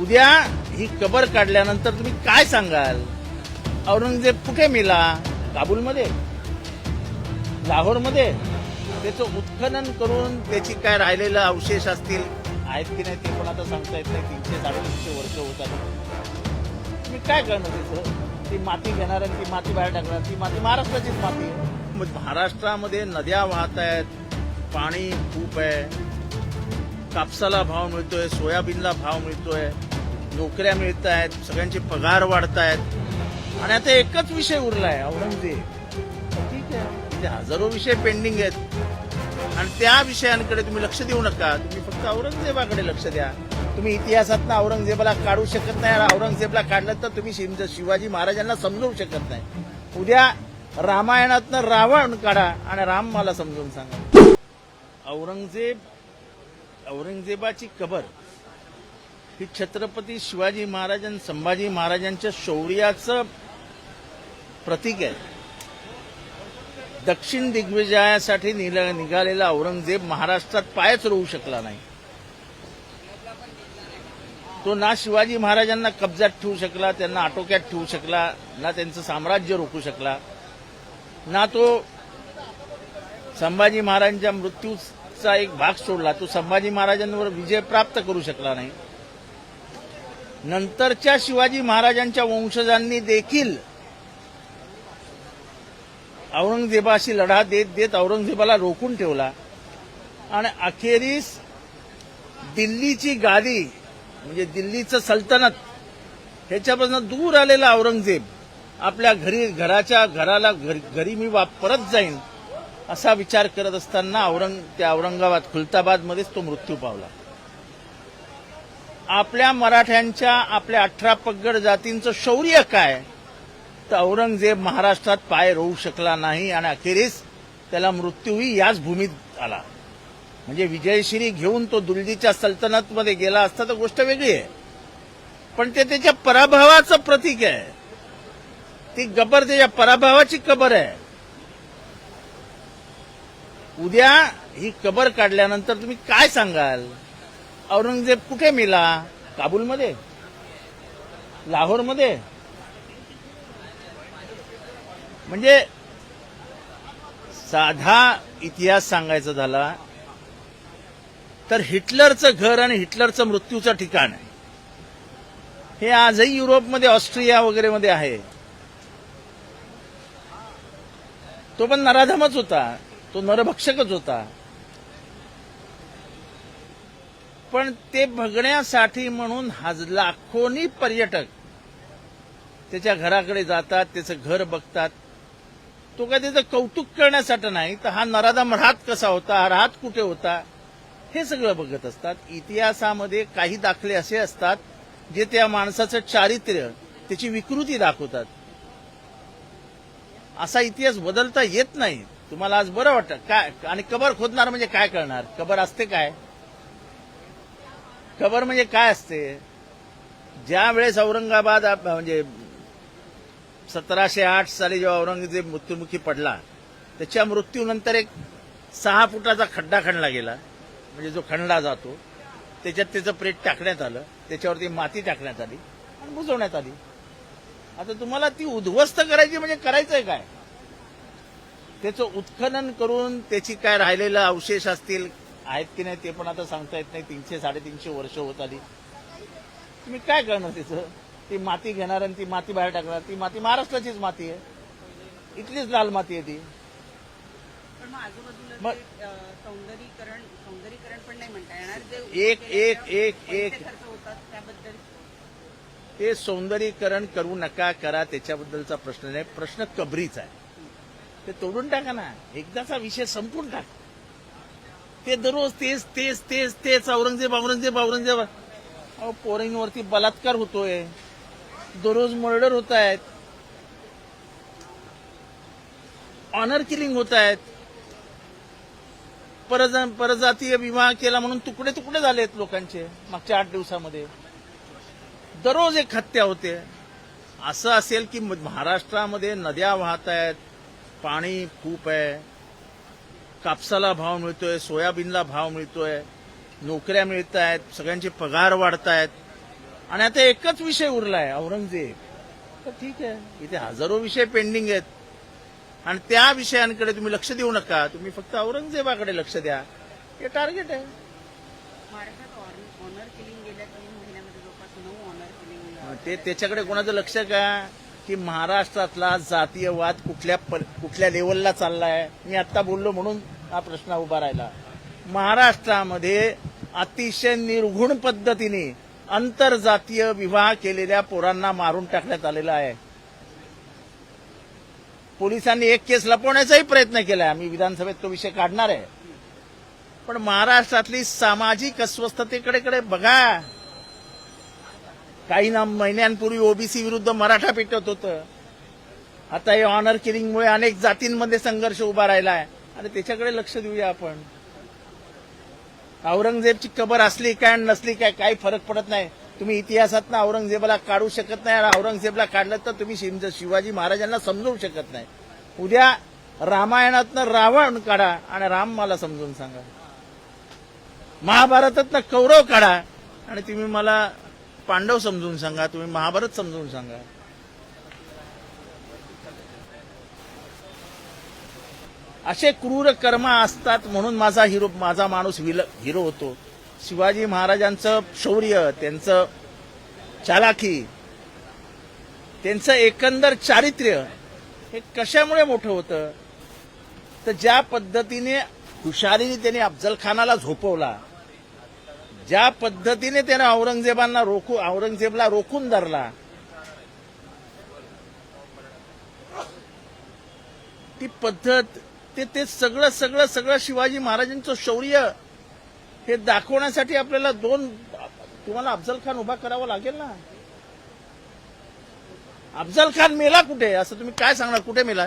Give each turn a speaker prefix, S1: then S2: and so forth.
S1: उद्या ही कबर काढल्यानंतर तुम्ही काय सांगाल? औरंगजेब कुठे मिला? काबूलमध्ये? लाहोरमध्ये? त्याचं उत्खनन करून त्याची काय राहिलेलं अवशेष असतील? आहेत की नाही ते पण आता सांगता येत नाही. तीनशे साडेतीनशे वर्ष होतात तुम्ही काय करणार त्याचं ती माती घेणार आणि ती माती बाहेर टाकणार. ती माती महाराष्ट्राचीच माती मग महाराष्ट्रामध्ये नद्या वाहत आहेत. पाणी खूप आहे. कापसाला भाव मिळतोय सोयाबीनला भाव मिळतोय. नोकऱ्या मिळत आहेत सगळ्यांचे पगार वाढत आहेत आणि आता एकच विषय उरला आहे औरंगजेब. ठीक आहे. हजारो विषय पेंडिंग आहेत. आणि त्या विषयांकडे तुम्ही लक्ष देऊ नका. तुम्ही फक्त औरंगजेबाकडे लक्ष द्या. तुम्ही इतिहासात औरंगजेबाला काढू शकत नाही आणि औरंगजेबला काढलं तर तुम्ही शिवाजी महाराजांना समजवू शकत नाही. उद्या रामायणातनं रावण काढा आणि राम मला समजून सांगा. औरंगजेब औरंगजेबाची कबर ही छत्रपती शिवाजी महाराज आणि संभाजी महाराजांच्या शौर्याचं प्रतीक आहे. दक्षिण दिग्विजयासाठी निघालेला औरंगजेब महाराष्ट्रात पायच रोवू शकला नाही. तो ना शिवाजी महाराजांना कब्जात ठेवू शकला त्यांना आटोक्यात ठेवू शकला ना त्यांचं साम्राज्य रोखू शकला ना तो संभाजी महाराजांच्या मृत्यूचा एक भाग सोडला तो संभाजी महाराजांवर विजय प्राप्त करू शकला नाही. नंतरच्या शिवाजी महाराजांच्या वंशजांनी देखील औरंगजेबाशी लढा देत देत औरंगजेबाला रोखून ठेवला. आणि अखेरीस दिल्लीची गादी म्हणजे दिल्लीचं सल्तनत ह्याच्यापासून दूर आलेला औरंगजेब आपल्या घरी घराच्या घराला घरी घरी मी परत जाईन असा विचार करत असताना औरंग त्या औरंगाबाद खुलताबादमध्येच तो मृत्यू पावला. आपल्या मराठ्यांच्या आपल्या अठरा पगड जातींचं शौर्य काय? तर औरंगजेब महाराष्ट्रात पाय रोवू शकला नाही आणि अखेरीस त्याला मृत्यूही याच भूमीत आला. म्हणजे विजयश्री घेऊन तो दुलजीच्या सल्तनतमध्ये गेला असता तर गोष्ट वेगळी आहे. पण ते त्याच्या पराभवाचं प्रतीक आहे. ती गबर त्याच्या पराभवाची कबर आहे. उद्या ही कबर काढल्यानंतर तुम्ही काय सांगाल? औरंगजेब कुठे मेला? काबूलमध्ये? लाहोरमध्ये? म्हणजे साधा इतिहास सांगायचा झाला तर हिटलरचं घर आणि हिटलरचं मृत्यूचं ठिकाण आहे. हे आजही युरोपमध्ये ऑस्ट्रिया वगैरे मध्ये आहे. तो पण नराधमच होता. तो नरभक्षकच होता. पण ते बघण्यासाठी म्हणून हज लाखोनी पर्यटक त्याच्या घराकडे जातात त्याचं घर बघतात. तो काय त्याचं कौतुक करण्यासाठी नाही तर हा नरादम राहत कसा होता हा राहत कुठे होता हे सगळं बघत असतात. इतिहासामध्ये काही दाखले असे असतात जे त्या माणसाचं चारित्र्य त्याची विकृती दाखवतात. असा इतिहास बदलता येत नाही. तुम्हाला आज बरं वाटतं? काय? आणि कबर खोदणार म्हणजे काय करणार? कबर असते काय? खबर म्हणजे काय असते? ज्या वेळेस औरंगाबाद म्हणजे सतराशे आठ साली जेव्हा औरंगजेब मृत्युमुखी पडला त्याच्या मृत्यूनंतर एक सहा फुटाचा खड्डा खणला गेला. म्हणजे जो खणला जातो त्याच्यात त्याचं प्रेट टाकण्यात आलं त्याच्यावरती माती टाकण्यात आली आणि बुजवण्यात आली. आता तुम्हाला ती उद्ध्वस्त करायची म्हणजे करायचंय काय? त्याचं उत्खनन करून त्याची काय राहिलेलं अवशेष असतील आहेत की नाही ते पण आता सांगता येत नाही. तीनशे साडेतीनशे वर्ष होत आली. तुम्ही काय करणार त्याचं ती माती घेणार आणि ती माती बाहेर टाकणार. ती माती महाराष्ट्राचीच माती आहे. इथलीच लाल माती आहे ती.
S2: पण मग आजूबाजूला
S1: मग-
S2: जे, अ, सौंदर्यीकरण सौंदर्यीकरण पण नाही म्हणता येणार. जे
S1: एक- एक- एक- एक-
S2: त्याबद्दल?
S1: ते सौंदर्यीकरण करू नका करा त्याच्याबद्दलचा प्रश्न नाही. प्रश्न कबरीचा आहे. ते तोडून टाका ना. एकदाचा विषय संपून टाक. ते दररोज तेच तेच तेच तेच. औरंगजेब औरंगजेब औरंगजेब. अहो पोरींवरती बलात्कार होतोय. दररोज मर्डर होत आहेत ऑनर किलिंग होत आहेत परज परजातीय विवाह केला म्हणून तुकडे तुकडे झालेत लोकांचे मागच्या आठ दिवसामध्ये. दररोज एक हत्या होते. असं असेल की महाराष्ट्रामध्ये नद्या वाहत आहेत पाणी खूप आहे. कापसाला भाव मिळतोय सोयाबीनला भाव मिळतोय नोकऱ्या मिळत आहेत सगळ्यांचे पगार वाढत आहेत आणि आता एकच विषय उरलाय औरंगजेब. तर ठीक आहे. इथे हजारो विषय पेंडिंग आहेत. आणि त्या विषयांकडे तुम्ही लक्ष देऊ नका. तुम्ही फक्त औरंगजेबाकडे लक्ष द्या. हे टार्गेट आहे.
S2: महाराष्ट्रात ऑनर किलिंग गेल्या तीन महिन्यामध्ये जवळपास नऊ ऑनर किलिंग
S1: ते त्याच्याकडे कोणाचं लक्ष का? की महाराष्ट्रातला जातीयवाद कुठल्या पर- कुठल्या लेवलला चाललाय? मी आता बोललो म्हणून हा प्रश्न उभा राहिला. महाराष्ट्रामध्ये अतिशय निर्घुण पद्धतीने आंतरजातीय विवाह केलेल्या पोरांना मारून टाकण्यात आलेला आहे. पोलिसांनी एक केस लपवण्याचाही प्रयत्न केलाय. आम्ही विधानसभेत तो विषय काढणार आहे. पण महाराष्ट्रातली सामाजिक अस्वस्थतेकडे बघा. काही ना महिन्यांपूर्वी ओबीसी विरुद्ध मराठा पेटत होतं. आता हे ऑनर किलिंगमुळे अनेक जातींमध्ये संघर्ष उभा राहिलाय. आणि त्याच्याकडे लक्ष देऊया आपण. औरंगजेबची कबर असली काय आणि नसली काय काही फरक पडत नाही. तुम्ही इतिहासात औरंगजेबाला काढू शकत नाही आणि औरंगजेबला काढलं तर तुम्ही शिवाजी महाराजांना समजवू शकत नाही. उद्या रामायणातनं रावण काढा आणि राम मला समजून सांगा. महाभारतातनं कौरव काढा आणि तुम्ही मला पांडव समजून सांगा तुम्ही महाभारत समजून सांगा. असे क्रूर कर्म असतात म्हणून माझा हिरो माझा माणूस विल हिरो होतो. शिवाजी महाराजांचं शौर्य त्यांचं चालाखी त्यांचं एकंदर चारित्र्य हे कशामुळे मोठं होतं? तर ज्या पद्धतीने हुशारीने त्यांनी अफजल खानाला झोपवला ज्या पद्धतीने त्याने औरंगजेबांना रोखू औरंगजेबला रोखून धरला ती पद्धत ते ते सगळं सगळं सगळं शिवाजी महाराजांचं शौर्य हे दाखवण्यासाठी आपल्याला दोन तुम्हाला अफजल खान उभा करावा लागेल ना? अफजल खान मेला कुठे? असं तुम्ही काय सांगणार? कुठे मेला?